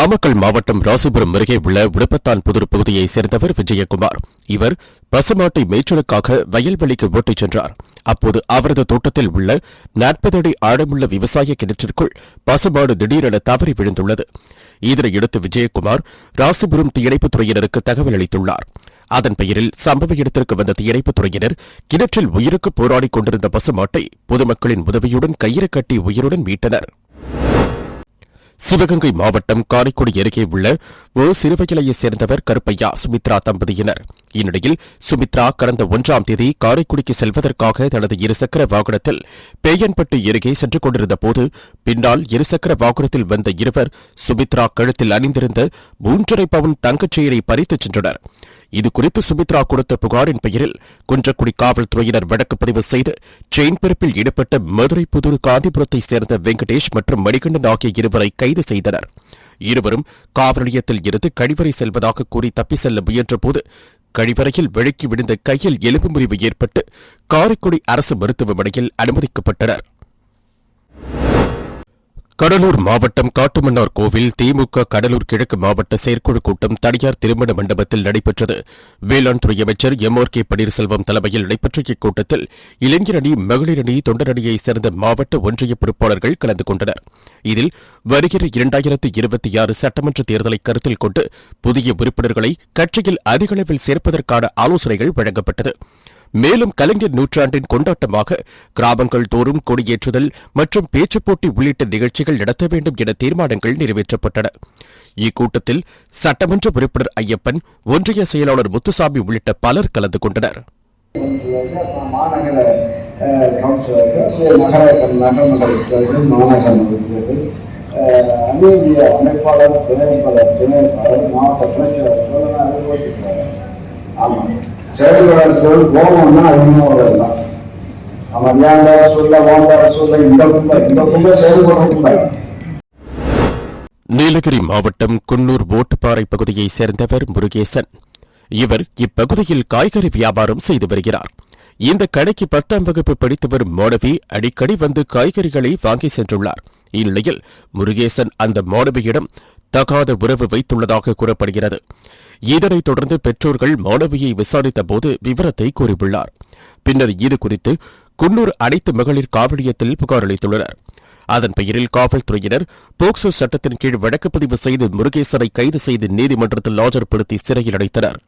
நாமக்கல் மாவட்டம் ராசிபுரம் அருகே உள்ள விடுப்பத்தான் புதூர் பகுதியைச் சேர்ந்தவர் விஜயகுமார். இவர் பசுமாட்டை மேய்ச்சலுக்காக வயல்வெளிக்கு ஓட்டிச் சென்றார். அப்போது அவரது தோட்டத்தில் உள்ள நாற்பது அடி ஆழமுள்ள விவசாய கிணற்றிற்குள் பசுமாடு திடீரென தவறி விழுந்துள்ளது. இதனையடுத்து விஜயகுமார் ராசிபுரம் தீயணைப்புத் துறையினருக்கு தகவல் அளித்துள்ளார். அதன் பெயரில் சம்பவ இடத்திற்கு வந்த தீயணைப்புத் துறையினர் கிணற்றில் உயிருக்கு போராடிக் கொண்டிருந்த பசுமாட்டை பொதுமக்களின் உதவியுடன் கயிறு கட்டி உயிருடன் மீட்டனர். சிவகங்கை மாவட்டம் காரைக்குடி அருகே உள்ள ஓ சிறுவகிளையைச் சேர்ந்தவர் கருப்பையா சுமித்ரா தம்பதியினர். இந்நிலையில் சுமித்ரா கடந்த ஒன்றாம் தேதி காரைக்குடிக்கு செல்வதற்காக தனது இருசக்கர வாகனத்தில் பேயன்பட்டு அருகே சென்று கொண்டிருந்த போது பின்னால் இருசக்கர வாகனத்தில் வந்த இருவர் சுமித்ரா கழுத்தில் அணிந்திருந்த மூன்றரை பவுன் தங்கச் செயலை பறித்துச் சென்றனர். இது குறித்து சுமித்ரா கொடுத்த புகாரின் பெயரில் குன்றக்குடி காவல்துறையினர் வழக்கு பதிவு செய்து செயின் பிறப்பில் ஈடுபட்ட மதுரை புதூர் காந்திபுரத்தைச் சேர்ந்த வெங்கடேஷ் மற்றும் மணிகண்டன் ஆகிய இருவரை கைது செய்தனர். இருவரும் காவல் நிலையத்தில் இருந்து கழிவறை செல்வதாக கூறி தப்பி செல்ல முயன்றபோது கழிவறையில் விழுக்கி விழுந்த கையில் எலும்பு முறிவு ஏற்பட்டு காரைக்குடி அரசு மருத்துவமனையில் அனுமதிக்கப்பட்டனர். கடலூர் மாவட்டம் காட்டுமன்னார் கோவில் திமுக கடலூர் கிழக்கு மாவட்ட செயற்குழு கூட்டம் தனியார் திருமண மண்டபத்தில் நடைபெற்றது. வேளாண் துறை அமைச்சர் எம் ஆர் கே பன்னீர்செல்வம் தலைமையில் நடைபெற்ற இக்கூட்டத்தில் இளைஞர் அணி மகளிர் அணி தொண்டர் அணியைச் சேர்ந்த மாவட்ட ஒன்றிய பொறுப்பாளர்கள் கலந்து கொண்டனர். இதில் வருகிற இரண்டாயிரத்து இருபத்தி ஆறு சட்டமன்ற தேர்தலை கருத்தில் கொண்டு புதிய உறுப்பினர்களை கட்சியில் அதிகளவில் சேர்ப்பதற்கான ஆலோசனைகள் வழங்கப்பட்டது. மேலும் கலைஞர் நூற்றாண்டின் கொண்டாட்டமாக கிராமங்கள் தோறும் கொடியேற்றுதல் மற்றும் பேச்சுப்போட்டி உள்ளிட்ட நிகழ்ச்சிகள் நடத்த வேண்டும் என தீர்மானங்கள் நிறைவேற்றப்பட்டன. இக்கூட்டத்தில் சட்டமன்ற உறுப்பினர் ஐயப்பன் ஒன்றிய செயலாளர் முத்துசாமி உள்ளிட்ட பலர் கலந்து கொண்டனர். மாநகர கவுன்சிலர்கள் நகர நகரமன்ற மாநகர உறுப்பினர்கள் அமைப்பாளர் துணைப்பாளர் துணைப்பாளர் மாவட்ட துணைச்செயலாளர் சொல்லலாம் போட்டிருக்காங்க ஆமாம் செயல்பாடுகள் கோபம்னா அதிகமாக வரலாம் அவன் ஏன் தர சொல்ல ஓன் தர சொல்ல இந்த கும்பை இந்த கும்பை செயல்படும் கும்பை. நீலகிரி மாவட்டம் குன்னூர் ஓட்டுப்பாறை பகுதியைச் சேர்ந்தவர் முருகேசன். இவர் இப்பகுதியில் காய்கறி வியாபாரம் செய்து வருகிறார். இந்த கடைக்கு பத்தாம் வகுப்பு படித்து வரும் மாணவி அடிக்கடி வந்து காய்கறிகளை வாங்கி சென்றுள்ளார். இந்நிலையில் முருகேசன் அந்த மாணவியிடம் தகாத உறவு வைத்துள்ளதாக கூறப்படுகிறது. இதனைத் தொடர்ந்து பெற்றோர்கள் மாணவியை விசாரித்த போது விவரத்தை கூறியுள்ளார். பின்னர் இது குறித்து குன்னூர் அனைத்து மகளிர் காவலியத்தில் புகார் அளித்துள்ளனர். அதன் பெயரில் காவல்துறையினர் போக்சோ சட்டத்தின் கீழ் வழக்கு பதிவு செய்து முருகேசனை கைது செய்து நீதிமன்றத்தில் ஆஜர்படுத்தி சிறையில் அடைத்தனர்.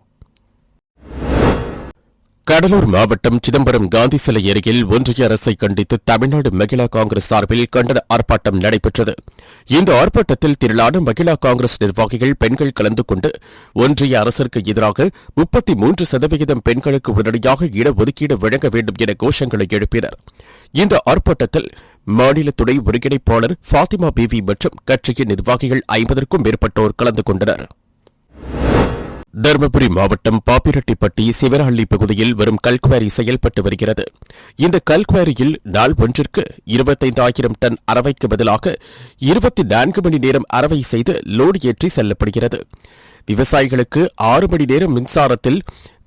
கடலூர் மாவட்டம் சிதம்பரம் காந்தி சிலை அருகில் ஒன்றிய அரசை கண்டித்து தமிழ்நாடு மகிழா காங்கிரஸ் சார்பில் கண்டன ஆர்ப்பாட்டம் நடைபெற்றது. இந்த ஆர்ப்பாட்டத்தில் திரளான மகிழா காங்கிரஸ் நிர்வாகிகள் பெண்கள் கலந்து கொண்டு ஒன்றிய அரசிற்கு எதிராக முப்பத்தி மூன்று சதவிகிதம் பெண்களுக்கு உடனடியாக இடஒதுக்கீடு வழங்க வேண்டும் என கோஷங்களை எழுப்பினர். இந்த ஆர்ப்பாட்டத்தில் மாநில துணை ஒருங்கிணைப்பாளர் ஃபாத்திமா பிவி மற்றும் கட்சியின் நிர்வாகிகள் ஐம்பதற்கும் மேற்பட்டோர் கலந்து கொண்டனர். தருமபுரி மாவட்டம் பாப்பிரெட்டிப்பட்டி சிவரஹள்ளி பகுதியில் வரும் கல்குவாரி செயல்பட்டு வருகிறது. இந்த கல்குவாரியில் நாள் ஒன்றிற்கு இருபத்தைந்தாயிரம் டன் அரவைக்கு பதிலாக இருபத்தி நான்கு மணி நேரம் அரவை செய்து லோடு ஏற்றி செல்லப்படுகிறது. விவசாயிகளுக்கு ஆறு மணி நேரம் மின்சாரத்தில்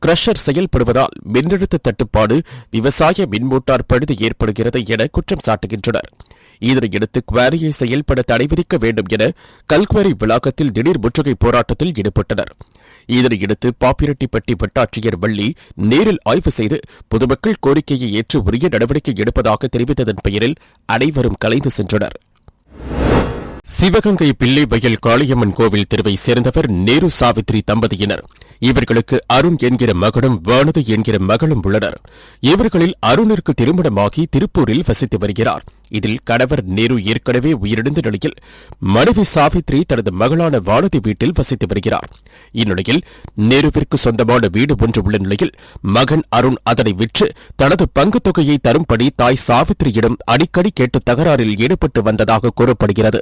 கிரஷர் செயல்படுவதால் மின்னழுத்த தட்டுப்பாடு விவசாய மின்மோட்டார் பழுது ஏற்படுகிறது என குற்றம் சாட்டுகின்றனர். இதனையடுத்து குவாரியை செயல்பட தடை விதிக்க வேண்டும் என கல்குவாரி வளாகத்தில் திடீர் முற்றுகை போராட்டத்தில் ஈடுபட்டனர். இதனையடுத்து பாப்பிரெட்டிப்பட்டி வட்டாட்சியர் வள்ளி நேரில் ஆய்வு செய்து பொதுமக்கள் கோரிக்கையை ஏற்று உரிய நடவடிக்கை எடுப்பதாக தெரிவித்ததன் பெயரில் அனைவரும் கலைந்து சென்றனர். சிவகங்கை பிள்ளை வயல் காளியம்மன் கோவில் தெருவை சேர்ந்தவர் நேரு சாவித்ரி தம்பதியினர். இவர்களுக்கு அருண் என்கிற மகனும் வானதி என்கிற மகளும் உள்ளனர். இவர்களில் அருணிற்கு திருமணமாகி திருப்பூரில் வசித்து வருகிறார். இதில் கணவர் நேரு ஏற்கனவே உயிரிழந்த நிலையில் மனைவி சாவித்ரி தனது மகளான வானதி வீட்டில் வசித்து வருகிறார். இந்நிலையில் நேருவிற்கு சொந்தமான வீடு ஒன்று உள்ள நிலையில் மகன் அருண் அதனை விற்று தனது பங்குத் தொகையை தரும்படி தாய் சாவித்ரியிடம் அடிக்கடி கேட்டு தகராறில் ஈடுபட்டு வந்ததாக கூறப்படுகிறது.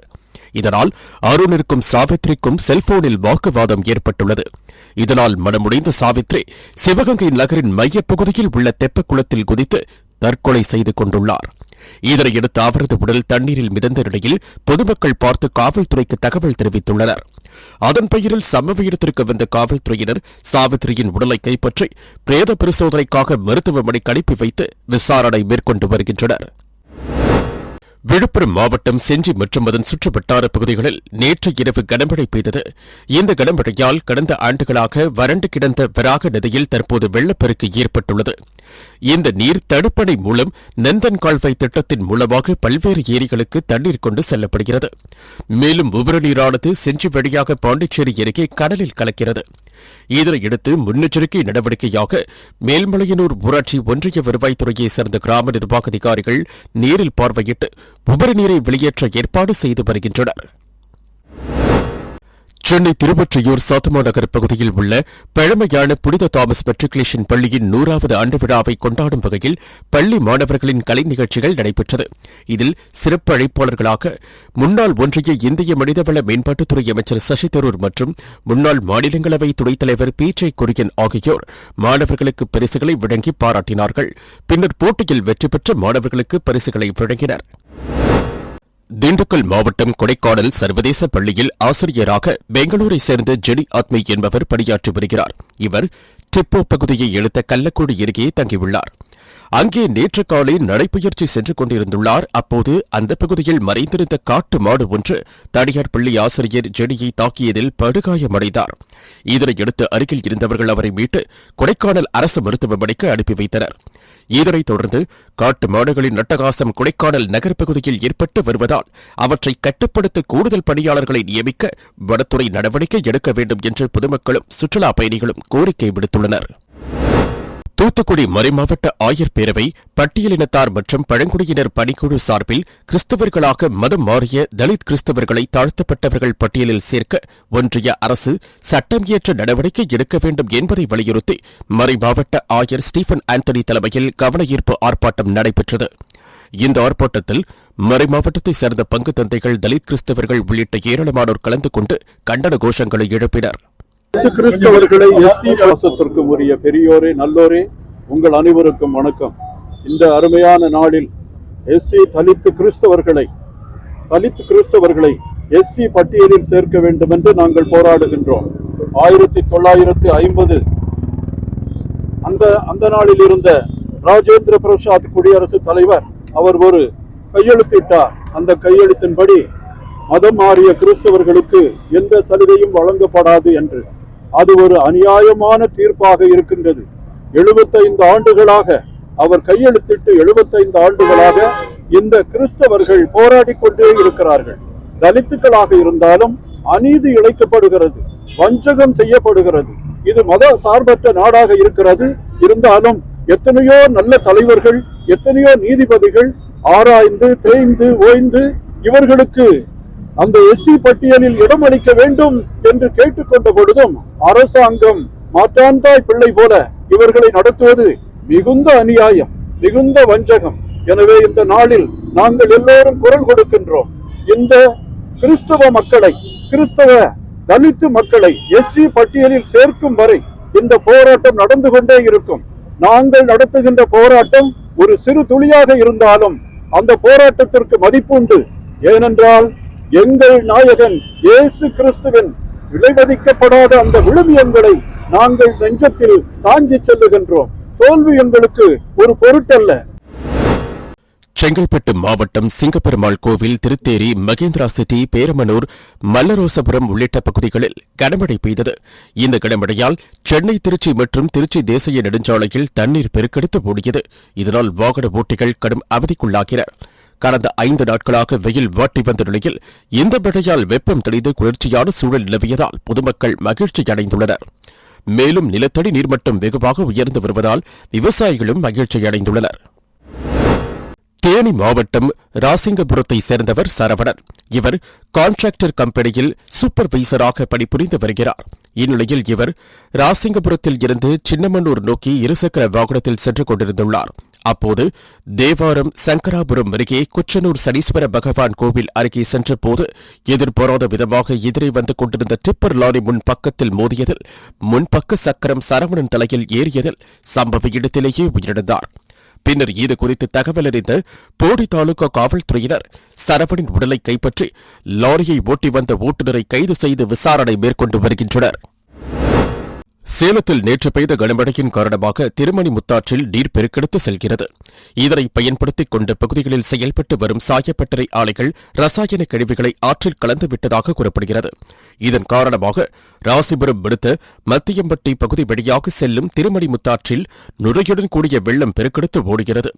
இதனால் அருணிற்கும் சாவித்ரிக்கும் செல்போனில் வாக்குவாதம் ஏற்பட்டுள்ளது. இதனால் மனமுடைந்த சாவித்ரி சிவகங்கை நகரின் மையப்பகுதியில் உள்ள தெப்பக்குளத்தில் குதித்து தற்கொலை செய்து கொண்டுள்ளார். இதனையடுத்து அவரது உடல் தண்ணீரில் மிதந்த நிலையில் பொதுமக்கள் பார்த்து காவல்துறைக்கு தகவல் தெரிவித்துள்ளனர். அதன் பெயரில் சம்பவ இடத்திற்கு வந்த காவல்துறையினர் சாவித்ரியின் உடலை கைப்பற்றி பிரேத பரிசோதனைக்காக மருத்துவமனைக்கு அனுப்பி வைத்து விசாரணை மேற்கொண்டு வருகின்றனர். விழுப்புரம் மாவட்டம் செஞ்சி மற்றும் அதன் சுற்றுவட்டார பகுதிகளில் நேற்று இரவு கனமழை பெய்தது. இந்த கனமழையால் கடந்த ஆண்டுகளாக வறண்டு கிடந்த வராக நதியில் தற்போது வெள்ளப்பெருக்கு ஏற்பட்டுள்ளது. இந்த நீர் தடுப்பணை மூலம் நந்தன் கால்வாய் திட்டத்தின் மூலமாக பல்வேறு ஏரிகளுக்கு தண்ணீர் கொண்டு செல்லப்படுகிறது. மேலும் உபரிநீரானது செஞ்சி வழியாக பாண்டிச்சேரி அருகே கடலில் கலக்கிறது. இதனையடுத்து முன்னெச்சரிக்கை நடவடிக்கையாக மேல்மலையனூர் ஊராட்சி ஒன்றிய வருவாய்த்துறையைச் சேர்ந்த கிராம நிர்வாக அதிகாரிகள் நேரில் பார்வையிட்டு உபரி நீரை வெளியேற்ற ஏற்பாடு செய்து வருகின்றனர். சென்னை திருவொற்றியூர் சாத்தமா நகர் பகுதியில் உள்ள பழமையான புனித தாமஸ் மெட்ரிகுலேஷன் பள்ளியின் நூறாவது ஆண்டு விழாவை கொண்டாடும் வகையில் பள்ளி மாணவர்களின் கலை நிகழ்ச்சிகள் நடைபெற்றது. இதில் சிறப்பு அழைப்பாளர்களாக முன்னாள் ஒன்றிய இந்திய மனிதவள மேம்பாட்டுத்துறை அமைச்சர் சசி தரூர் மற்றும் முன்னாள் மாநிலங்களவை துணைத் தலைவர் பி ஜே குரியன் ஆகியோர் மாணவர்களுக்கு பரிசுகளை வழங்கி பாராட்டினார்கள். பின்னர் போட்டியில் வெற்றி பெற்ற மாணவர்களுக்கு பரிசுகளை வழங்கினா் திண்டுக்கல் மாவட்டம் கொடைக்கானல் சர்வதேச பள்ளியில் ஆசிரியராக பெங்களூரை சேர்ந்த ஜெனி ஆத்மி என்பவர் பணியாற்றி வருகிறார். இவர் டிப்போ பகுதியை எழுத்த கள்ளக்குடி அருகே தங்கியுள்ளார். அங்கே நேற்று காலை நடைபயிற்சி சென்று கொண்டிருந்துள்ளார். அப்போது அந்த பகுதியில் மறைந்திருந்த காட்டு மாடு ஒன்று தனியார் பள்ளி ஆசிரியர் ஜெடியை தாக்கியதில் படுகாயமடைந்தார். இதனையடுத்து அருகில் இருந்தவர்கள் அவரை மீட்டு கொடைக்கானல் அரசு மருத்துவமனைக்கு அனுப்பி வைத்தனர். இதனைத் தொடர்ந்து காட்டு மாடுகளின் நட்டகாசம் கொடைக்கானல் நகர்ப்பகுதியில் ஏற்பட்டு வருவதால் அவற்றை கட்டுப்படுத்த கூடுதல் பணியாளர்களை நியமிக்க வனத்துறை நடவடிக்கை எடுக்க வேண்டும் என்று பொதுமக்களும் சுற்றுலா பயணிகளும் கோரிக்கை விடுத்துள்ளனர். தூத்துக்குடி மறைமாவட்ட ஆயர் பேரவை பட்டியலினத்தார் மற்றும் பழங்குடியினர் பணிக்குழு சார்பில் கிறிஸ்தவர்களாக மதம் மாறிய தலித் கிறிஸ்தவர்களை தாழ்த்தப்பட்டவர்கள் பட்டியலில் சேர்க்க ஒன்றிய அரசு சட்டம் இயற்ற நடவடிக்கை எடுக்க வேண்டும் என்பதை வலியுறுத்தி மறைமாவட்ட ஆயர் ஸ்டீபன் ஆந்தனி தலைமையில் கவனஈர்ப்பு ஆர்ப்பாட்டம் நடைபெற்றது. இந்த ஆர்ப்பாட்டத்தில் மறைமாவட்டத்தைச் சேர்ந்த பங்கு தந்தைகள் தலித் கிறிஸ்தவர்கள் உள்ளிட்ட ஏராளமானோர் கலந்து கொண்டு கண்டன கோஷங்களை எழுப்பினர். கிறிஸ்தவர்களை எஸ்சி பாசத்திற்கு உரிய பெரியோரே நல்லோரே உங்கள் அனைவருக்கும் வணக்கம். இந்த அருமையான நாளில் எஸ்சி தலித்து கிறிஸ்தவர்களை தலித்து கிறிஸ்தவர்களை எஸ்சி பட்டியலில் சேர்க்க வேண்டும் என்று நாங்கள் போராடுகின்றோம். ஆயிரத்தி தொள்ளாயிரத்தி ஐம்பது அந்த அந்த நாளில் இருந்த ராஜேந்திர பிரசாத் குடியரசுத் தலைவர் அவர் ஒரு கையெழுத்திட்டார். அந்த கையெழுத்தின்படி மதம் மாறிய கிறிஸ்தவர்களுக்கு எந்த சலுகையும் வழங்கப்படாது என்று. அது ஒரு அநியாயமான தீர்ப்பாக இருக்கின்றது. எழுபத்தைந்து ஆண்டுகளாக அவர் கையெழுத்திட்டு எழுபத்தைந்து ஆண்டுகளாக இந்த கிறிஸ்தவர்கள் போராடி கொண்டே இருக்கிறார்கள். தலித்துக்களாக இருந்தாலும் அநீதி இழைக்கப்படுகிறது வஞ்சகம் செய்யப்படுகிறது. இது மத சார்பற்ற நாடாக இருக்கிறது. இருந்தாலும் எத்தனையோ நல்ல தலைவர்கள் எத்தனையோ நீதிபதிகள் ஆராய்ந்து தேய்ந்து ஓய்ந்து இவர்களுக்கு அந்த எஸ்சி பட்டியலில் இடம் அளிக்க வேண்டும் என்று கேட்டுக்கொண்ட பொழுதும் அரசாங்கம் மாற்றாந்தாய் பிள்ளை போல இவர்களை நடத்துவது மிகுந்த அநியாயம் மிகுந்த வஞ்சகம். எனவே இந்த நாளில் நாங்கள் எல்லோரும் குரல் கொடுக்கின்றோம். இந்த கிறிஸ்தவ மக்களை கிறிஸ்தவ தலித்து மக்களை எஸ்சி பட்டியலில் சேர்க்கும் வரை இந்த போராட்டம் நடந்து கொண்டே இருக்கும். நாங்கள் நடத்துகின்ற போராட்டம் ஒரு சிறு துளியாக இருந்தாலும் அந்த போராட்டத்திற்கு மதிப்புண்டு. ஏனென்றால் எங்கள் நாயகன் இயேசு கிறிஸ்துவின் விலைமதிக்கப்படாத அந்த விழுமியங்களை நாங்கள் நெஞ்சத்தில் தாங்கி செல்லுகின்றோம். தோல்வி எங்களுக்கு ஒரு பொருட்டல்ல. செங்கல்பட்டு மாவட்டம் சிங்கப்பெருமாள் கோவில் திருத்தேரி மகேந்திரா சிட்டி பேரமனூர் மல்லரோசபுரம் உள்ளிட்ட பகுதிகளில் கனமழை பெய்தது. இந்த கனமழையால் சென்னை திருச்சி மற்றும் திருச்சி தேசிய நெடுஞ்சாலையில் தண்ணீர் பெருக்கெடுத்து ஓடியது. இதனால் வாகன ஓட்டிகள் கடும் அவதிக்குள்ளாகினர். கடந்த ஐந்து நாட்களாக வெயில் வாட்டி வந்த நிலையில் இந்த மழையால் வெப்பம் தெளிந்து குளிர்ச்சியான சூழல் நிலவியதால் பொதுமக்கள் மகிழ்ச்சி அடைந்துள்ளனர். மேலும் நிலத்தடி நீர்மட்டம் வெகுவாக உயர்ந்து வருவதால் விவசாயிகளும் மகிழ்ச்சி அடைந்துள்ளனர். தேனி மாவட்டம் ராசிங்கபுரத்தை சேர்ந்தவர் சரவணன். இவர் கான்ட்ராக்டர் கம்பெனியில் சூப்பர்வைசராக பணிபுரிந்து வருகிறார். இந்நிலையில் இவர் ராசிங்கபுரத்தில் இருந்து சின்னமனூர் நோக்கி இருசக்கர வாகனத்தில் சென்று கொண்டிருந்துள்ளார். அப்போது தேவாரம் சங்கராபுரம் அருகே குச்சனூர் சனீஸ்வர பகவான் கோவில் அருகே சென்றபோது எதிர்பாராத விதமாக எதிரே வந்து கொண்டிருந்த டிப்பர் லாரி முன் பக்கத்தில் மோதியதில் முன்பக்க சக்கரம் சரவணன் தலையில் ஏறியதில் சம்பவ இடத்திலேயே உயிரிழந்தார். பின்னர் இது குறித்து தகவல் அறிந்த போடி தாலுகா காவல்துறையினர் சரவணின் உடலை கைப்பற்றி லாரியை ஓட்டி வந்த ஓட்டுநரை கைது செய்து விசாரணை மேற்கொண்டு வருகின்றனர். சேலத்தில் நேற்று பெய்த கனமழையின் காரணமாக திருமணி முத்தாற்றில் நீர் பெருக்கெடுத்து செல்கிறது. இதனை பயன்படுத்திக் கொண்டு பகுதிகளில் செயல்பட்டு வரும் சாயப்பட்டறை ஆலைகள் ரசாயன கழிவுகளை ஆற்றில் கலந்து விட்டதாக கூறப்படுகிறது. இதன் காரணமாக ராசிபுரம் விடுத்த மத்தியம்பட்டி பகுதி வழியாக செல்லும் திருமணி முத்தாற்றில் நுரையுடன் கூடிய வெள்ளம் பெருக்கெடுத்து ஓடுகிறது.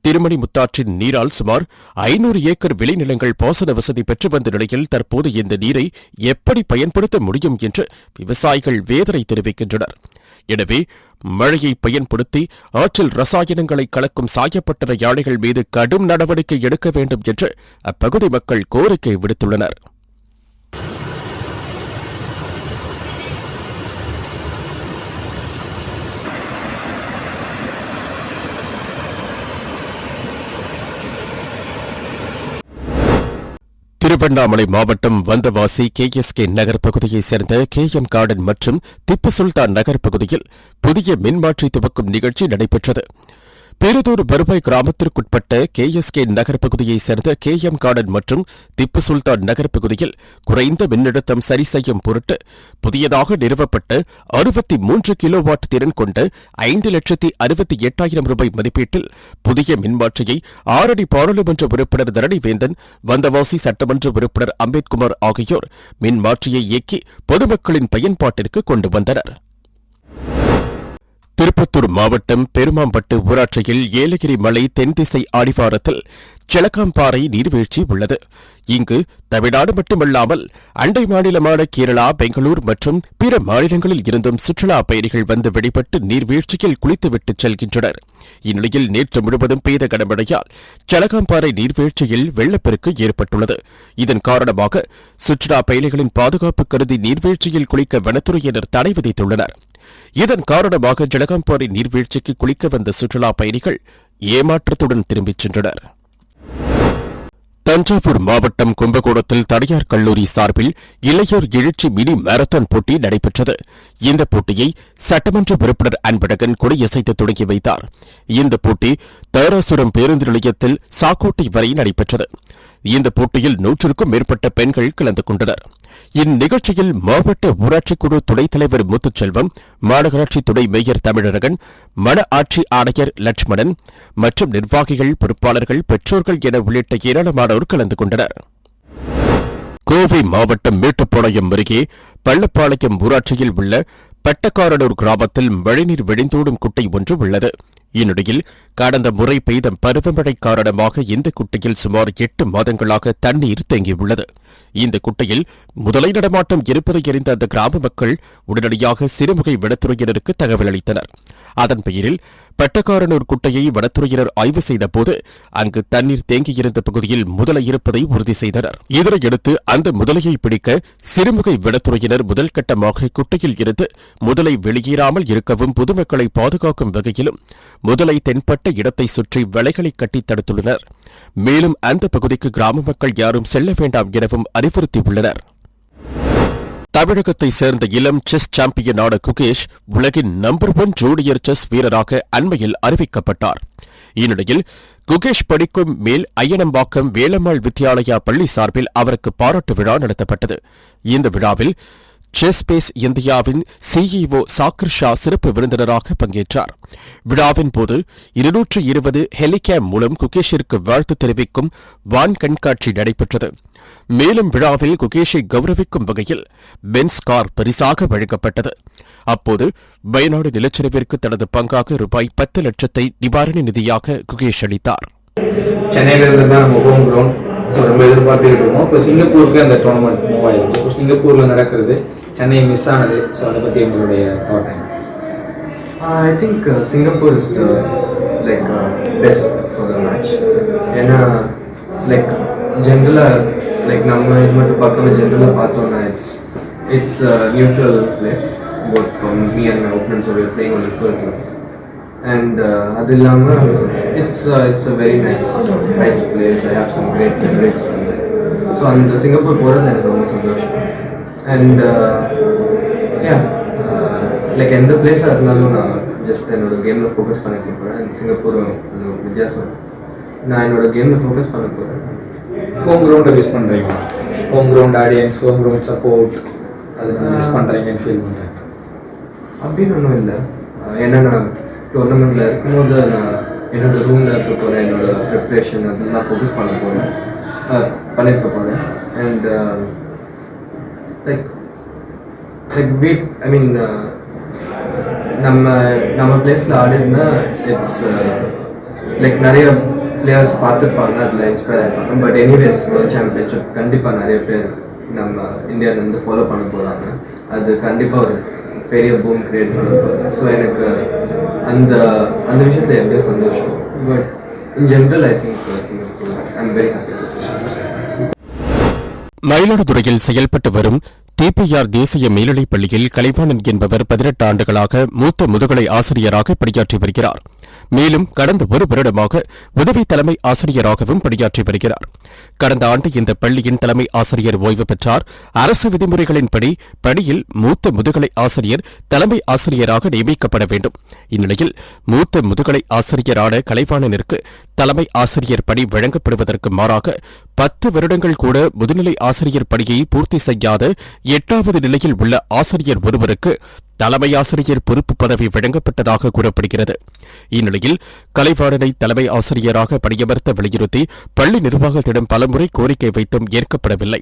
திருமணி முத்தாற்றின் நீரால் சுமார் ஐநூறு ஏக்கர் விளைநிலங்கள் பாசன வசதி பெற்று வந்த நிலையில் தற்போது இந்த நீரை எப்படி பயன்படுத்த முடியும் என்று விவசாயிகள் வேதனை தெரிவிக்கின்றனர். எனவே மழையை பயன்படுத்தி ஆற்றில் ரசாயனங்களை கலக்கும் சாயப்பட்டற யானைகள் மீது கடும் நடவடிக்கை எடுக்க வேண்டும் என்று அப்பகுதி மக்கள் கோரிக்கை விடுத்துள்ளனர். திருவண்ணாமலை மாவட்டம் வந்தவாசி கேஎஸ்கே நகர் பகுதியைச் சேர்ந்த கே எம் கார்டன் மற்றும் திப்பு சுல்தான் நகர் பகுதியில் புதிய மின்மாற்றி துவக்கும் நிகழ்ச்சி நடைபெற்றது. பேரதூர் வருவாய் கிராமத்திற்குட்பட்ட கேஎஸ்கே நகர் பகுதியைச் சேர்ந்த கே எம் கார்டன் மற்றும் திப்பு சுல்தான் நகர் பகுதியில் குறைந்த மின்னழுத்தம் சரி செய்யும் பொருட்டு புதியதாக நிறுவப்பட்ட அறுபத்தி மூன்று கிலோவாட் திறன் கொண்ட ஐந்து லட்சத்தி அறுபத்தி எட்டாயிரம் ரூபாய் மதிப்பீட்டில் புதிய மின்மாற்றியை ஆறடி பாராளுமன்ற உறுப்பினர் தரணிவேந்தன் வந்தவாசி சட்டமன்ற உறுப்பினர் அம்பேத்குமார் ஆகியோர் மின்மாற்றியை இயக்கி பொதுமக்களின் பயன்பாட்டிற்கு கொண்டு வந்தனர். திருப்பத்தூர் மாவட்டம் பெருமாம்பட்டு ஊராட்சியில் ஏலகிரி மலை தென்திசை அடிவாரத்தில் சிலக்காம்பாறை நீர்வீழ்ச்சி உள்ளது. இங்கு தமிழ்நாடு மட்டுமல்லாமல் அண்டை மாநிலமான கேரளா பெங்களூர் மற்றும் பிற மாநிலங்களில் இருந்தும் சுற்றுலா பயணிகள் வந்து வெளிப்பட்டு நீர்வீழ்ச்சியில் குளித்துவிட்டு செல்கின்றனர். இந்நிலையில் நேற்று முழுவதும் பெய்த கனமழையால் சலகாம்பாறை நீர்வீழ்ச்சியில் வெள்ளப்பெருக்கு ஏற்பட்டுள்ளது. இதன் காரணமாக சுற்றுலா பயணிகளின் பாதுகாப்பு கருதி நீர்வீழ்ச்சியில் குளிக்க வனத்துறையினர் தடை விதித்துள்ளனர். இதன் காரணமாக ஜலகாம்பாறை நீர்வீழ்ச்சிக்கு குளிக்க வந்த சுற்றுலா பயணிகள் ஏமாற்றத்துடன் திரும்பிச் சென்றனர். தஞ்சாவூர் மாவட்டம் கும்பகோணத்தில் தனியார் கல்லூரி சார்பில் இளையோர் எழுச்சி மினி மாரத்தான் போட்டி நடைபெற்றது. இந்த போட்டியை சட்டமன்ற உறுப்பினர் அன்பழகன் கொடியசைத்து தொடங்கி வைத்தார். இந்த போட்டி தாராசுரம் பேருந்து நிலையத்தில் சாக்கோட்டை வரை நடைபெற்றது. இந்த போட்டியில் நூற்றுக்கும் மேற்பட்ட பெண்கள் கலந்து கொண்டனர். இந்நிகழ்ச்சியில் மாவட்ட ஊராட்சிக்குழு துணைத் தலைவர் முத்துச்செல்வம் மாநகராட்சி துணை மேயர் தமிழரகன் மன ஆட்சி ஆணையர் லட்சுமணன் மற்றும் நிர்வாகிகள் பொறுப்பாளர்கள் பெற்றோர்கள் என உள்ளிட்ட ஏராளமானோர் கலந்து கொண்டனர். கோவை மாவட்டம் மேட்டுப்பாளையம் அருகே பள்ளப்பாளையம் ஊராட்சியில் உள்ள பட்டக்காரனூர் கிராமத்தில் மழைநீர் வெடிந்தோடும் குட்டை ஒன்று உள்ளது. இந்நிலையில் கடந்த முறை பெய்த பருவமழை காரணமாக இந்த குட்டையில் சுமார் எட்டு மாதங்களாக தண்ணீர் தேங்கியுள்ளது. இந்த குட்டையில் முதலை நடமாட்டம் இருப்பதை அறிந்த அந்த கிராம மக்கள் உடனடியாக சிறுமுகை வனத்துறையினருக்கு தகவல் அளித்தனர். அதன் பெயரில் பட்டக்காரனூர் குட்டையை வனத்துறையினர் ஆய்வு செய்தபோது அங்கு தண்ணீர் தேங்கியிருந்த பகுதியில் முதலை இருப்பதை உறுதி செய்தனர். இதனையடுத்து அந்த முதலையை பிடிக்க சிறுமுகை வனத்துறையினர் முதல்கட்டமாக குட்டையில் இருந்து முதலை வெளியேறாமல் இருக்கவும் பொதுமக்களை பாதுகாக்கும் வகையிலும் முதலை தென்பட்ட இடத்தை சுற்றி வலைகளை கட்டி தடுத்துள்ளனர். மேலும் அந்த பகுதிக்கு கிராம மக்கள் யாரும் செல்ல வேண்டாம் எனவும் அறிவுறுத்தியுள்ளனர். தமிழகத்தை சேர்ந்த இளம் செஸ் சாம்பியனான குகேஷ் உலகின் நம்பர் ஒன் ஜூனியர் செஸ் வீரராக அண்மையில் அறிவிக்கப்பட்டார். இந்நிலையில் குகேஷ் படிக்கும் மேல் அய்யனம்பாக்கம் வேலம்மாள் வித்யாலயா பள்ளி சார்பில் அவருக்கு பாராட்டு விழா நடத்தப்பட்டது. இந்த விழாவில் செஸ் பேஸ் இந்தியாவின் சிஇஓ சாக்கிர் ஷா சிறப்பு விருந்தினராக பங்கேற்றார். விழாவின் போது இருநூற்று இருபது ஹெலிகேம் மூலம் குகேஷிற்கு வாழ்த்து தெரிவிக்கும் வான் கண்காட்சி நடைபெற்றது. மேலும் விழாவில் குகேஷை கௌரவிக்கும் வகையில் பென்ஸ் கார் பரிசாக வழங்கப்பட்டது. அப்போது வயநாடு நிலச்சரிவிற்கு தனது பங்காக ரூபாய் பத்து லட்சத்தை நிவாரண நிதியாக குகேஷ் அளித்தார். சென்னையில இருந்து தான் நம்ம ஹோம் கிரவுண்ட் ஸோ ரொம்ப எதிர்பார்த்துக்கிட்டு இருக்கோம். இப்போ சிங்கப்பூருக்கு அந்த டோர்னமெண்ட் மூவ் ஆயிருக்கு. ஸோ சிங்கப்பூர்ல நடக்கிறது சென்னை மிஸ் ஆனது. ஸோ அதை பற்றி எங்களுடைய தாட் என்ன? I think uh, Singapore is the like uh, best for the match. ஏன்னா லைக் ஜென்ரலாக லைக் நம்ம இது மட்டும் பார்க்காம ஜென்ரலாக பார்த்தோம்னா it's it's neutral place both from me and my opponents are playing on dual clubs and அது இல்லாமல் it's it's a very nice nice place I have some great memories so அந்த சிங்கப்பூர் போகிறது எனக்கு ரொம்ப சந்தோஷம். அண்ட் யா லைக் எந்த பிளேஸாக இருந்தாலும் நான் ஜஸ்ட் என்னோட கேமில் ஃபோக்கஸ் பண்ணிட்டு போகிறேன் அண்ட் சிங்கப்பூரும் வித்தியாசம். நான் என்னோட கேமில் ஃபோக்கஸ் பண்ண போகிறேன் ஹோம் கிரவுண்டை மிஸ் பண்ணுறீங்க home ground audience home ground support அது மிஸ் பண்ணுறீங்கன்னு ஃபீல் பண்ணுறேன் அப்படின்னு ஒன்றும் இல்லை. ஏன்னா நான் டோர்னமெண்ட்டில் இருக்கும்போது நான் என்னோட ரூமில் இருக்க போகிறேன் என்னோட ப்ரிப்ரேஷன் அதெல்லாம் ஃபோக்கஸ் பண்ண போகிறேன் பண்ணியிருக்க போகிறேன் and like like beat I mean நம்ம நம்ம பிளேஸில் ஆடினா இட்ஸ் லைக் நிறைய பிளேயர்ஸ் பார்த்துருப்பாங்க அதில் இன்ஸ்பயர் ஆகிருப்பாங்க பட் எனிவேஸ் வேர்ல்ட் சாம்பியன்ஷிப் கண்டிப்பாக நிறைய பேர் நம்ம இந்தியாவிலேருந்து ஃபாலோ பண்ண போகிறாங்க அது கண்டிப்பாக ஒரு பெரிய பூம் கிரியேட் பண்ண போகுது. ஸோ எனக்கு அந்த அந்த விஷயத்தில் எப்படியோ சந்தோஷம். But in general I think Singapore I am very happy மயிலாடுதுறையில் செயல்பட்டு வரும் டிபிஆர் தேசிய மேல்நிலைப் பள்ளியில் கலைவாணன் என்பவர் பதினெட்டு ஆண்டுகளாக மூத்த முதுகலை ஆசிரியராக பணியாற்றி வருகிறார். மேலும் கடந்த ஒரு வருடமாக உதவி தலைமை ஆசிரியராகவும் பணியாற்றி வருகிறார். கடந்த ஆண்டு இந்த பள்ளியின் தலைமை ஆசிரியர் ஓய்வு பெற்றார். அரசு விதிமுறைகளின்படி பணியில் மூத்த முதுகலை ஆசிரியர் தலைமை ஆசிரியராக நியமிக்கப்பட வேண்டும். இந்நிலையில் மூத்த முதுகலை ஆசிரியரான கலைவாணனிற்கு தலைமை ஆசிரியர் பணி வழங்கப்படுவதற்கு மாறாக பத்து வருடங்கள் கூட முதுநிலை ஆசிரியர் பணியை பூர்த்தி செய்யாத எட்டாவது நிலையில் உள்ள ஆசிரியர் ஒருவருக்கு தலைமை ஆசிரியர் பொறுப்பு பதவி வழங்கப்பட்டதாக கூறப்படுகிறது. இந்நிலையில் கலைவாணனை தலைமை ஆசிரியராக பணியமர்த்த வலியுறுத்தி பள்ளி நிர்வாகத்திடம் பலமுறை கோரிக்கை வைத்தும் ஏற்கப்படவில்லை.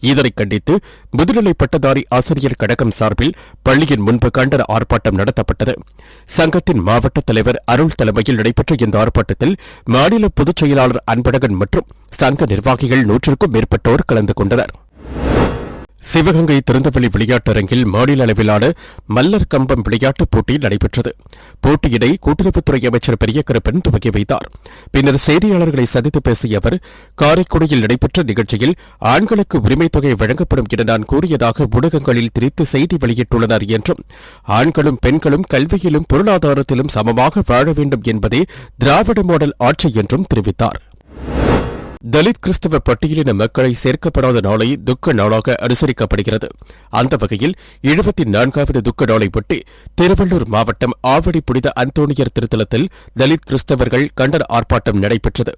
இதனை கண்டித்து முதுநிலை பட்டதாரி ஆசிரியர் கழகம் சார்பில் பள்ளியின் முன்பு கண்டன ஆர்ப்பாட்டம் நடத்தப்பட்டது. சங்கத்தின் மாவட்ட தலைவர் அருள் தலைமையில் நடைபெற்ற இந்த ஆர்ப்பாட்டத்தில் மாநில பொதுச் செயலாளர் அன்பழகன் மற்றும் சங்க நிர்வாகிகள் நூற்றுக்கும் மேற்பட்டோர் கலந்து கொண்டனா் சிவகங்கை திறந்தவெளி விளையாட்டரங்கில் மாநில அளவிலான மல்லர் கம்பம் விளையாட்டுப் போட்டி நடைபெற்றது. போட்டியினை கூட்டுறவுத்துறை அமைச்சர் பெரியகருப்பன் துவக்கி வைத்தார். பின்னர் செய்தியாளர்களை சந்தித்து பேசிய அவர் காரைக்குடியில் நடைபெற்ற நிகழ்ச்சியில் ஆண்களுக்கு உரிமைத் தொகை வழங்கப்படும் என நான் கூறியதாக ஊடகங்களில் திரித்து செய்தி வெளியிட்டுள்ளனர் என்றும் ஆண்களும் பெண்களும் கல்வியிலும் பொருளாதாரத்திலும் சமமாக வாழ வேண்டும் என்பதே திராவிட மாடல் ஆட்சி என்றும் தெரிவித்தார். தலித் கிறிஸ்தவ பட்டியலின மக்களை சேர்க்கப்படாத நாளை துக்க நாளாக அனுசரிக்கப்படுகிறது. அந்த வகையில் எழுபத்தி நான்காவது துக்க நாளை ஒட்டி திருவள்ளூர் மாவட்டம் ஆவடி புனித அந்தோணியர் திருத்தலத்தில் தலித் கிறிஸ்தவர்கள் கண்டன ஆர்ப்பாட்டம் நடைபெற்றது.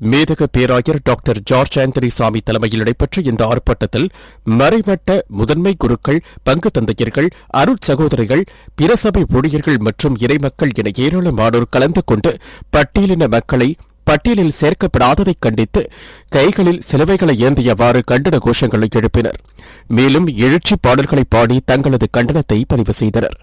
மேதக பேராயர் டாக்டர் ஜார்ஜ் ஆந்தனி சாமி தலைமையில் நடைபெற்ற இந்த ஆர்ப்பாட்டத்தில் மறைமட்ட முதன்மை குருக்கள் பங்கு தந்தையர்கள் அருட் சகோதரிகள் பிரசபை ஊழியர்கள் மற்றும் இறைமக்கள் என ஏராளமானோர் கலந்து கொண்டு பட்டியலின மக்களை பட்டியலில் சேர்க்கப்படாததைக் கண்டித்து கைகளில் சிலுவைகளை ஏந்தியவாறு கண்டன கோஷங்களை எழுப்பினர். மேலும் எழுச்சி பாடல்களை பாடி தங்களது கண்டனத்தை பதிவு செய்தனர்.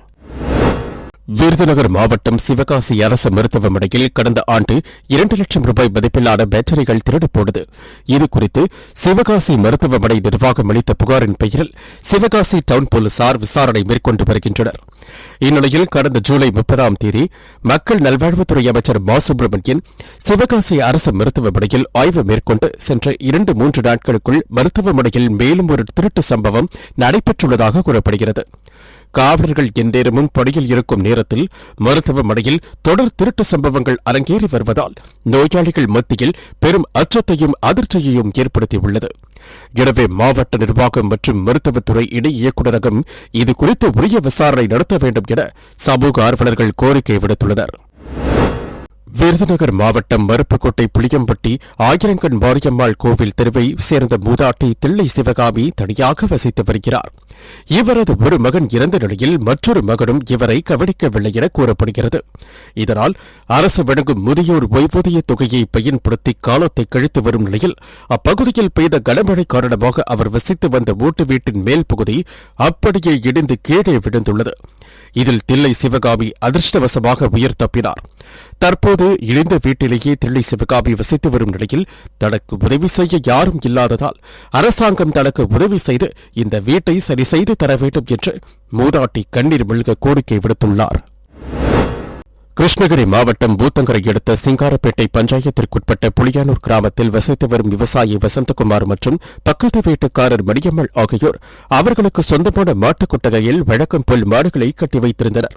விருதுநகர் மாவட்டம் சிவகாசி அரசு மருத்துவமனையில் கடந்த ஆண்டு இரண்டு லட்சம் ரூபாய் மதிப்பிலான பேட்டரிகள் திருடப்போனது. இதுகுறித்து சிவகாசி மருத்துவமனை நிர்வாகம் அளித்த புகாரின் பெயரில் சிவகாசி டவுன் போலீசார் விசாரணை மேற்கொண்டு வருகின்றனர். இந்நிலையில் கடந்த ஜூலை முப்பதாம் தேதி மக்கள் நல்வாழ்வுத்துறை அமைச்சர் மா. சுப்பிரமணியன் சிவகாசி அரசு மருத்துவமனையில் ஆய்வு மேற்கொண்டு சென்ற இரண்டு மூன்று நாட்களுக்குள் மருத்துவமனையில் மேலும் ஒரு திருட்டு சம்பவம் நடைபெற்றுள்ளதாக கூறப்படுகிறது. காவலர்கள் எந்நேரமும் பணியில் இருக்கும் நேரத்தில் மருத்துவமனையில் தொடர் திருட்டு சம்பவங்கள் அரங்கேறி வருவதால் நோயாளிகள் மத்தியில் பெரும் அச்சத்தையும் அதிர்ச்சியையும் ஏற்படுத்தியுள்ளது. எனவே மாவட்ட நிர்வாகம் மற்றும் மருத்துவத்துறை இணை இயக்குநரகம் இதுகுறித்து உரிய விசாரணை நடத்த வேண்டும் என சமூக ஆர்வலர்கள் கோரிக்கை விடுத்துள்ளனர். விருதுநகர் மாவட்டம் மருப்புக்கோட்டை புளியம்பட்டி ஆயிரங்கண் மாரியம்மாள் கோவில் தெருவை சேர்ந்த மூதாட்டி தில்லை சிவகாமி தனியாக வசித்து வருகிறார். இவரது ஒரு மகன் இறந்த நிலையில் மற்றொரு மகனும் இவரை கவனிக்கவில்லை என கூறப்படுகிறது. இதனால் அரசு வழங்கும் முதியோர் ஓய்வூதிய தொகையை பயன்படுத்தி காலத்தை கழித்து வரும் நிலையில் அப்பகுதியில் பெய்த கனமழை காரணமாக அவர் வசித்து வந்த ஓட்டு வீட்டின் மேல் பகுதி அப்படியே இடிந்து கீழே விழுந்துள்ளது. இதில் தில்லை சிவகாமி அதிர்ஷ்டவசமாக உயிர் தப்பினார். தற்போது இழிந்த வீட்டிலேயே தில்லை சிவகாமி வசித்து வரும் நிலையில் தனக்கு உதவி செய்ய யாரும் இல்லாததால் அரசாங்கம் தனக்கு உதவி செய்து இந்த வீட்டை சரி செய்து தர வேண்டும் என்று மூதாட்டி கண்ணீர் மல்க கோரிக்கை விடுத்துள்ளார். கிருஷ்ணகிரி மாவட்டம் பூத்தங்கரை அடுத்த சிங்காரப்பேட்டை பஞ்சாயத்திற்குட்பட்ட புளியானூர் கிராமத்தில் வசித்து வரும் விவசாயி வசந்தகுமார் மற்றும் பக்கத்து வீட்டுக்காரர் மணியம்மாள் ஆகியோர் அவர்களுக்கு சொந்தமான மாட்டுக் கொட்டகையில் வழக்கம் போல் மாடுகளை கட்டி வைத்திருந்தனர்.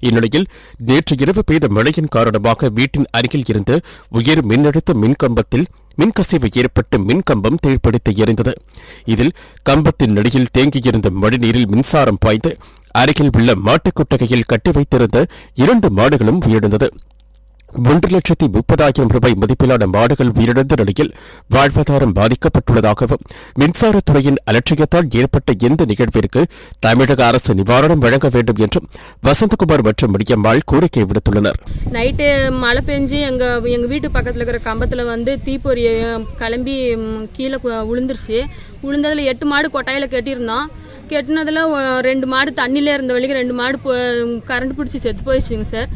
இந்நிலையில் நேற்று இரவு பெய்த மழையின் காரணமாக வீட்டின் அருகில் இருந்து உயர் மின்னழுத்த மின்கம்பத்தில் மின்கசிவு ஏற்பட்டு மின்கம்பம் தீழ்ப்பிடித்து எரிந்தது. இதில் கம்பத்தின் நடியில் தேங்கியிருந்த மழைநீரில் மின்சாரம் பாய்ந்து அருகில் உள்ள மாட்டுக் கொட்டகையில் கட்டி வைத்திருந்த இரண்டு மாடுகளும் உயிரிழந்தது. ஒன்று லட்சத்தி முப்பதாயிரம் ரூபாய் மதிப்பிலான மாடுகள் உயிரிழந்த நிலையில் வாழ்வாதாரம் பாதிக்கப்பட்டுள்ளதாகவும் மின்சாரத்துறையின் அலட்சியத்தால் ஏற்பட்ட இந்த நிகழ்விற்கு தமிழக அரசு நிவாரணம் வழங்க வேண்டும் என்றும் வசந்தகுமார் மற்றும் மணியம்மாள் கோரிக்கை விடுத்துள்ளனர். நைட்டு மழை பெஞ்சு எங்கள் எங்கள் வீட்டு பக்கத்தில் இருக்கிற கம்பத்தில் வந்து தீப்பொறி கிளம்பி கீழே விழுந்துருச்சு விழுந்ததில் எட்டு மாடு கொட்டாயில் கட்டியிருந்தோம். கெட்டினதில் ரெண்டு மாடு தண்ணியில் இருந்த வழிக்கு ரெண்டு மாடு கரண்ட் பிடிச்சி செத்து போயிடுச்சுங்க சார்.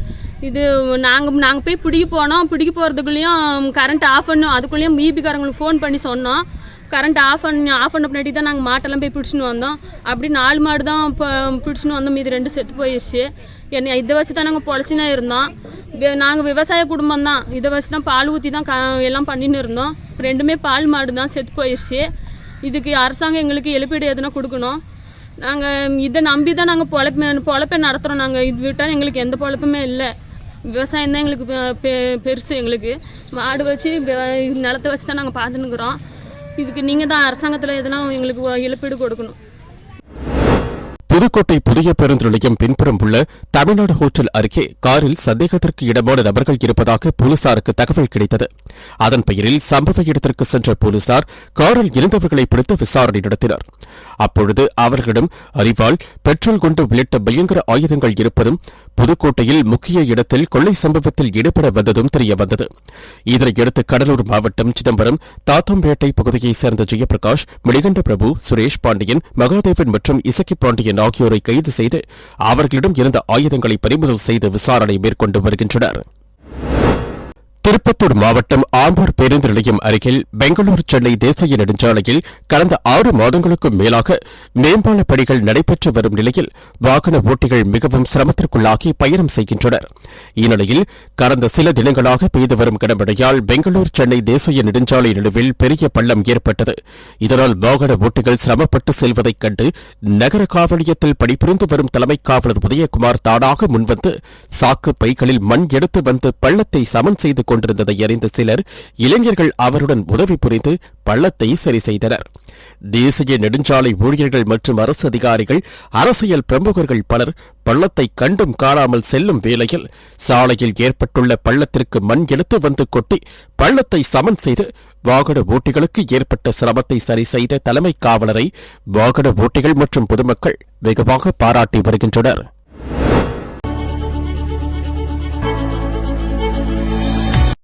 இது நாங்கள் நாங்கள் போய் பிடிக்க போனோம். பிடிக்க போகிறதுக்குள்ளேயும் கரண்ட் ஆஃப் பண்ணோம் அதுக்குள்ளேயும் ஈபிக்காரங்களுக்கு ஃபோன் பண்ணி சொன்னோம். கரண்ட் ஆஃப் பண்ணி ஆஃப் பண்ண பின்னாடி தான் நாங்கள் மாட்டெல்லாம் போய் பிடிச்சின்னு வந்தோம். அப்படி நாலு மாடு தான் இப்போ பிடிச்சின்னு வந்தோம். இது ரெண்டு செத்து போயிடுச்சு. என்ன இதை வச்சு தான் நாங்கள் பொழைச்சினே இருந்தோம். நாங்கள் விவசாய குடும்பம் தான். இதை வச்சு தான் பால் ஊற்றி தான் க எல்லாம் பண்ணின்னு இருந்தோம். ரெண்டுமே பால் மாடு தான் செத்து போயிடுச்சு. இதுக்கு அரசாங்கம் எங்களுக்கு இழப்பீடு எதுனா கொடுக்கணும். நாங்கள் இதை நம்பி தான் நாங்கள் பொழப்ப பொழப்பை நடத்துகிறோம் நாங்கள் இது விட்டால் எங்களுக்கு எந்த பொழப்புமே இல்லை. விவசாயம் தான் எங்களுக்கு பெ- பெ- பெருசு எங்களுக்கு. மாடு வச்சு நிலத்தை வச்சு தான் நாங்கள் பார்த்துன்னுக்குறோம். இதுக்கு நீங்கள் தான் அரசாங்கத்தில் எதனா எங்களுக்கு இழப்பீடு கொடுக்கணும். புதுக்கோட்டை புதிய பேருந்து நிலையம் பின்புறம் உள்ள தமிழ்நாடு ஹோட்டல் அருகே காரில் சந்தேகத்திற்கு இடமான நபர்கள் இருப்பதாக போலீசாருக்கு தகவல் கிடைத்தது. அதன் பெயரில் சம்பவ இடத்திற்கு சென்ற போலீசார் காரில் இருந்தவர்களை பிடித்து விசாரணை நடத்தினர். அப்பொழுது அவர்களிடம் அறிவால் பெட்ரோல் குண்டு உள்ளிட்ட பயங்கர ஆயுதங்கள் இருப்பதும் புதுக்கோட்டையில் முக்கிய இடத்தில் கொள்ளை சம்பவத்தில் ஈடுபட வந்ததும் தெரியவந்தது இதனையடுத்து கடலூர் மாவட்டம் சிதம்பரம் தாத்தம்பேட்டை பகுதியைச் சேர்ந்த ஜெயபிரகாஷ் மிளிகண்ட பிரபு சுரேஷ் பாண்டியன் மகாதேவன் மற்றும் இசக்கி பாண்டியன் ஆகியோரை கைது செய்து அவர்களிடம் இருந்த ஆயுதங்களை பறிமுதல் செய்து விசாரணை மேற்கொண்டு வருகின்றனர். திருப்பத்தூர் மாவட்டம் ஆம்பூர் பேருந்து நிலையம் அருகில் பெங்களூரு சென்னை தேசிய நெடுஞ்சாலையில் கடந்த ஆறு மாதங்களுக்கும் மேலாக மேம்பால பணிகள் நடைபெற்று வரும் நிலையில் வாகன ஓட்டிகள் மிகவும் சிரமத்திற்குள்ளாகி பயணம் செய்கின்றனர். இந்நிலையில் கடந்த சில தினங்களாக பெய்து வரும் கனமழையால் பெங்களூர் சென்னை தேசிய நெடுஞ்சாலை நடுவில் பெரிய பள்ளம் ஏற்பட்டது. இதனால் வாகன ஓட்டிகள் சிரமப்பட்டு செல்வதைக் கண்டு நகர காவலியத்தில் பணிபுரிந்து வரும் தலைமை காவலர் உதயகுமார் தானாக முன்வந்து சாக்கு பைகளில் மண் எடுத்து வந்து பள்ளத்தை சமன் செய்து கொண்டு கொண்டிருந்ததை அறிந்த சிலர் இளைஞர்கள் அவருடன் உதவி புரிந்து பள்ளத்தை சரி செய்தனர். தேசிய நெடுஞ்சாலை ஊழியர்கள் மற்றும் அரசு அதிகாரிகள் அரசியல் பிரமுகர்கள் பலர் பள்ளத்தை கண்டும் காணாமல் செல்லும் வேளையில் சாலையில் ஏற்பட்டுள்ள பள்ளத்திற்கு மண் எடுத்து வந்து கொட்டி பள்ளத்தை சமன் செய்து வாகன ஓட்டிகளுக்கு ஏற்பட்ட சிரமத்தை சரி செய்த தலைமை காவலரை வாகன ஓட்டிகள் மற்றும் பொதுமக்கள் வெகுவாக பாராட்டி வருகின்றனர்.